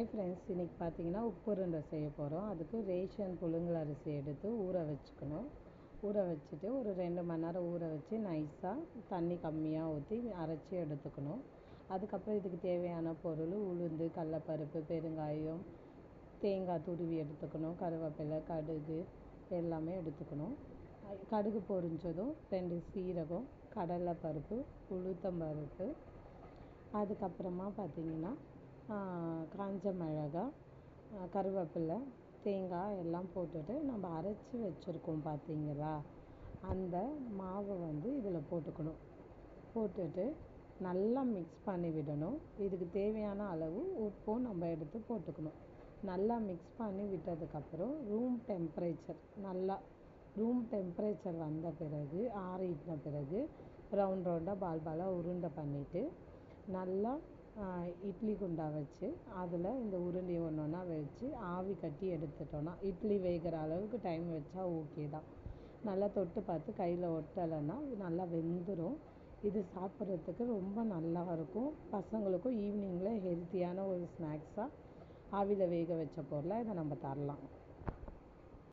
Hi friends இன்றைக்கி பார்த்தீங்கன்னா உப்பு உருண்டை செய்ய போகிறோம் அதுக்கு ரேஷன் புழுங்கல் அரிசி எடுத்து ஊற வச்சுக்கணும். ஊற வச்சுட்டு ஒரு ரெண்டு மணி நேரம் ஊற வச்சு நைஸாக தண்ணி கம்மியாக ஊற்றி அரைச்சி எடுத்துக்கணும். அதுக்கப்புறம் இதுக்கு தேவையான பொருள் உளுந்து கடலப்பருப்பு பெருங்காயம் தேங்காய் துருவி எடுத்துக்கணும். கருவேப்பிலை கடுகு எல்லாமே எடுத்துக்கணும். கடுகு பொரிஞ்சதும் ரெண்டு சீரகம் கடலைப்பருப்பு உளுத்தம்பருப்பு. அதுக்கப்புறமா பார்த்தீங்கன்னா காஞ்ச மிளகா கருவேப்பிலை தேங்காய் எல்லாம் போட்டுட்டு நம்ம அரைச்சி வச்சுருக்கோம் பார்த்தீங்களா? அந்த மாவை வந்து இதில் போட்டுக்கணும். போட்டுட்டு நல்லா மிக்ஸ் பண்ணி விடணும். இதுக்கு தேவையான அளவு உப்பும் நம்ம எடுத்து போட்டுக்கணும். நல்லா மிக்ஸ் பண்ணி விட்டதுக்கப்புறம் ரூம் டெம்பரேச்சர் நல்லா ரூம் டெம்பரேச்சர் வந்த பிறகு ஆறின பிறகு ரவுண்ட் ரவுண்டாக பால் பாலாக உருண்டை பண்ணிவிட்டு நல்லா இட்லி குண்டா வச்சு அதில் இந்த உருண்டையை ஒன்று ஒன்றா வச்சு ஆவி கட்டி எடுத்துட்டோன்னா இட்லி வேகிற அளவுக்கு டைம் வச்சா ஓகே தான். நல்லா தொட்டு பார்த்து கையில் ஒட்டலைன்னா நல்லா வெந்துடும் இது சாப்பிட்றதுக்கு ரொம்ப நல்லா இருக்கும். பசங்களுக்கும் ஈவினிங்கில் ஹெல்த்தியான ஒரு ஸ்நாக்ஸாக ஆவியில் வேக வச்ச பொருளாக இதை நம்ம தரலாம்.